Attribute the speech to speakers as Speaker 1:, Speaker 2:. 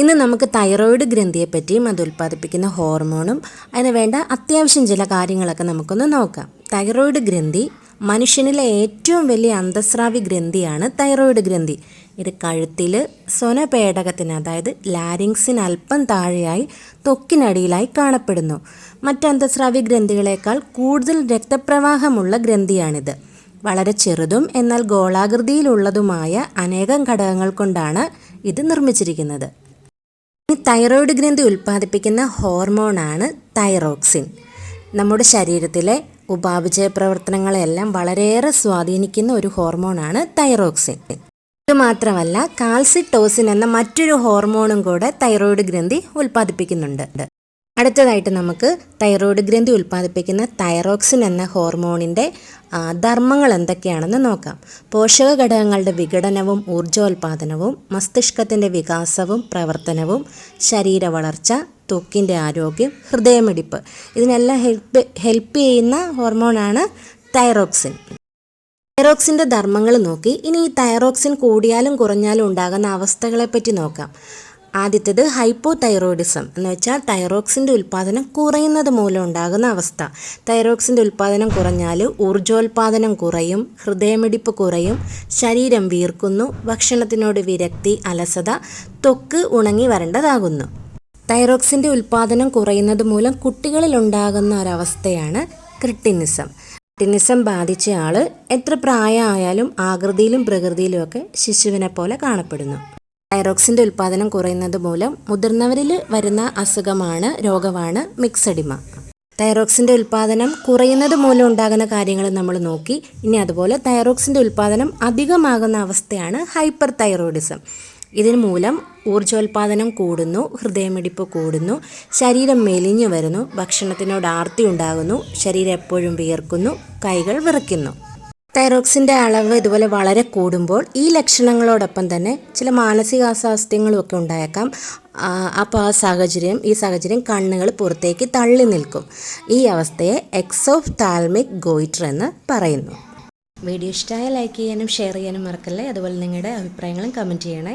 Speaker 1: ഇന്ന് നമുക്ക് തൈറോയിഡ് ഗ്രന്ഥിയെപ്പറ്റിയും അത് ഉൽപ്പാദിപ്പിക്കുന്ന ഹോർമോണും അതിന് വേണ്ട അത്യാവശ്യം ചില കാര്യങ്ങളൊക്കെ നമുക്കൊന്ന് നോക്കാം. തൈറോയിഡ് ഗ്രന്ഥി മനുഷ്യനിലെ ഏറ്റവും വലിയ അന്തസ്രാവി ഗ്രന്ഥിയാണ് തൈറോയിഡ് ഗ്രന്ഥി. ഇത് കഴുത്തിൽ സ്വനപേടകത്തിന് അതായത് ലാരിങ്സിന് അല്പം താഴെയായി തൊക്കിനടിയിലായി കാണപ്പെടുന്നു. മറ്റ് അന്തസ്രാവി ഗ്രന്ഥികളേക്കാൾ കൂടുതൽ രക്തപ്രവാഹമുള്ള ഗ്രന്ഥിയാണിത്. വളരെ ചെറുതും എന്നാൽ ഗോളാകൃതിയിലുള്ളതുമായ അനേകം ഘടകങ്ങൾ കൊണ്ടാണ് ഇത് നിർമ്മിച്ചിരിക്കുന്നത്. തൈറോയിഡ് ഗ്രന്ഥി ഉൽപ്പാദിപ്പിക്കുന്ന ഹോർമോണാണ് തൈറോക്സിൻ. നമ്മുടെ ശരീരത്തിലെ ഉപാപചയ പ്രവർത്തനങ്ങളെല്ലാം വളരെയേറെ സ്വാധീനിക്കുന്ന ഒരു ഹോർമോണാണ് തൈറോക്സിൻ. ഇത് മാത്രമല്ല എന്ന മറ്റൊരു ഹോർമോണും കൂടെ തൈറോയ്ഡ് ഗ്രന്ഥി ഉൽപ്പാദിപ്പിക്കുന്നുണ്ട്. അടുത്തതായിട്ട് നമുക്ക് തൈറോയിഡ് ഗ്രന്ഥി ഉൽപ്പാദിപ്പിക്കുന്ന തൈറോക്സിൻ എന്ന ഹോർമോണിന്റെ ധർമ്മങ്ങൾ എന്തൊക്കെയാണെന്ന് നോക്കാം. പോഷക ഘടകങ്ങളുടെ വിഘടനവും ഊർജോൽപാദനവും മസ്തിഷ്കത്തിന്റെ വികാസവും പ്രവർത്തനവും ശരീര വളർച്ച ത്വക്കിന്റെ ആരോഗ്യം ഹൃദയമിടിപ്പ്. ഇതിനെല്ലാം ഹെൽപ്പ് ഹെൽപ്പ് ചെയ്യുന്ന ഹോർമോണാണ് തൈറോക്സിൻ. തൈറോക്സിന്റെ ധർമ്മങ്ങൾ നോക്കി. ഇനി ഈ തൈറോക്സിൻ കൂടിയാലും കുറഞ്ഞാലും ഉണ്ടാകുന്ന അവസ്ഥകളെപ്പറ്റി നോക്കാം. ആദ്യത്തേത് ഹൈപ്പോ തൈറോയിഡിസം എന്ന് വെച്ചാൽ തൈറോക്സിന്റെ ഉൽപ്പാദനം കുറയുന്നത് മൂലം ഉണ്ടാകുന്ന അവസ്ഥ. തൈറോക്സിന്റെ ഉൽപ്പാദനം കുറഞ്ഞാൽ ഊർജോൽപാദനം കുറയും ഹൃദയമിടിപ്പ് കുറയും ശരീരം വീർക്കുന്നു ഭക്ഷണത്തിനോട് വിരക്തി അലസത ത്വക്ക് ഉണങ്ങി വരേണ്ടതാകുന്നു. തൈറോക്സിന്റെ ഉൽപ്പാദനം കുറയുന്നത് മൂലം കുട്ടികളിൽ ഉണ്ടാകുന്ന ഒരവസ്ഥയാണ് ക്രിട്ടിനിസം. ക്രിട്ടിനിസം ബാധിച്ച ആൾ എത്ര പ്രായമായാലും ആകൃതിയിലും പ്രകൃതിയിലും ഒക്കെ ശിശുവിനെ പോലെ കാണപ്പെടുന്നു. തൈറോക്സിന്റെ ഉൽപ്പാദനം കുറയുന്നത് മൂലം മുതിർന്നവരിൽ വരുന്ന അസുഖമാണ് രോഗമാണ് മിക്സഡിമ. തൈറോക്സിന്റെ ഉൽപ്പാദനം കുറയുന്നത് മൂലം ഉണ്ടാകുന്ന കാര്യങ്ങൾ നമ്മൾ നോക്കി. ഇനി അതുപോലെ തൈറോക്സിന്റെ ഉൽപ്പാദനം അധികമാകുന്ന അവസ്ഥയാണ് ഹൈപ്പർ തൈറോയിഡിസം ഇതിന് മൂലം ഊർജോൽപാദനം കൂടുന്നു ഹൃദയമിടിപ്പ് കൂടുന്നു ശരീരം മെലിഞ്ഞു വരുന്നു ഭക്ഷണത്തിനോട് ആർത്തി ഉണ്ടാകുന്നു ശരീരം എപ്പോഴും വിയർക്കുന്നു കൈകൾ വിറയ്ക്കുന്നു. തൈറോക്സിന്റെ അളവ് ഇതുപോലെ വളരെ കൂടുമ്പോൾ ഈ ലക്ഷണങ്ങളോടൊപ്പം തന്നെ ചില മാനസികാസ്വാസ്ഥ്യങ്ങളും ഒക്കെ ഉണ്ടായേക്കാം അപ്പോൾ ആ സാഹചര്യം ഈ സാഹചര്യം കണ്ണുകൾ പുറത്തേക്ക് തള്ളി നിൽക്കും. ഈ അവസ്ഥയെ എക്സോഫ് താൽമിക് ഗോയിറ്റർ എന്ന് പറയുന്നു. വീഡിയോ ഇഷ്ടമായ ലൈക്ക് ചെയ്യാനും ഷെയർ ചെയ്യാനും മറക്കല്ലേ? അതുപോലെ നിങ്ങളുടെ അഭിപ്രായങ്ങളും കമന്റ് ചെയ്യണേ.